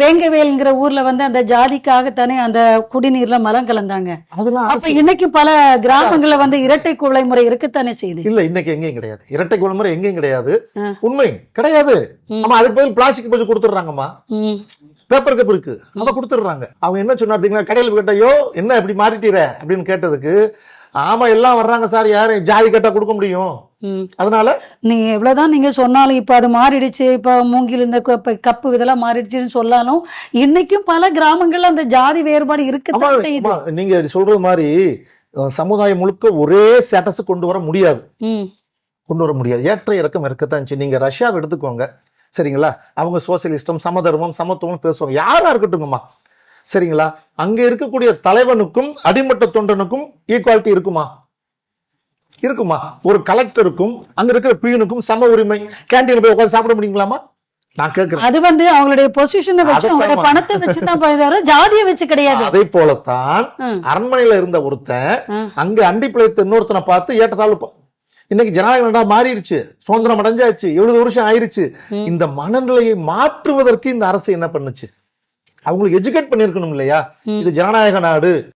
வேங்கவேல்ங்கிற ஊர்ல வந்து அந்த ஜாதிக்காகத்தானே அந்த குடிநீர்ல மலம் கலந்தாங்க. அப்ப இன்னைக்கு பல கிராமங்கள்ல வந்து இரட்டை குவளை முறை இருக்கத்தானே செய்யுது? இல்ல இன்னைக்கு எங்கேயும் கிடையாது. இரட்டை குளமுறை எங்கேயும் கிடையாது. உண்மை. கிடையாது. ஆமா அதுக்கு பதில் பிளாஸ்டிக் பஞ்சு கொடுத்துட்றாங்கம்மா. பேப்பர் கப் இருக்கு. அதை கொடுத்துடுறாங்க. அவங்க என்ன சொன்னார் கடையில் கேட்டையோ என்ன இப்படி மாறிட்டீர? அப்படின்னு கேட்டதுக்கு ஆமா எல்லாம் வர்றாங்க சார். யாரு? ஜாதி கேட்டா கொடுக்க முடியும். அதனால? நீங்க எவ்வளவுதான் நீங்க சொன்னாலும் இப்ப அது மாறிடுச்சு. இப்ப மூங்கில் இந்த கப்பு இதெல்லாம் மாறிடுச்சுன்னு சொன்னாலும் இன்னைக்கும் பல கிராமங்கள்ல அந்த ஜாதி வேறுபாடு ஆமா, நீங்க சொல்றது மாதிரி சமுதாயம் முழுக்க ஒரே ஸ்டேட்டஸ் கொண்டு வர முடியாது. கொண்டு வர முடியாது. ஏற்ற இறக்கம் இருக்கத்தான் செய்யும். நீங்க ரஷ்யாவை எடுத்துக்கோங்க. சரிங்களா? அவங்க சோசியலிஸ்டம் சமதர்மம் சமத்துவம் பேசுவாங்க. யாரா இருக்கட்டுங்கம்மா. சரிங்களா? அங்க இருக்கக்கூடிய தலைவனுக்கும் அடிமட்ட தொண்டனுக்கும் ஈக்குவாலிட்டி இருக்குமா? இருக்குமா? ஒரு கலெக்டருக்கும் அங்க இருக்கிற பியூனுக்கும் சம உரிமை. கேண்டீன் போய் உட்கார்ந்து சாப்பிட முடியுங்களாமா? நான் கேட்கிறேன். அது வந்து அவங்களுடைய பொசிஷனை வச்சு அவங்களுடைய பணத்தை வச்சு தான் தவிர ஜாதியை வச்சு கிடையாது. அதே போலத்தான். அரண்மனையில இருந்த ஒருத்தன். அங்க அண்டி பிழைத்த இன்னொருத்தனை பார்த்து ஏற்றத்தாழ்வு இன்னைக்கு ஜனநாயகம் நாடா மாறிடுச்சு. சுதந்திரம் அடைஞ்சாச்சு. எழுபது வருஷம் ஆயிருச்சு. இந்த மனநிலையை மாற்றுவதற்கு இந்த அரசு என்ன பண்ணுச்சு? அவங்களுக்கு எஜுகேட் பண்ணிருக்கணும் இல்லையா. இது ஜனநாயக நாடு.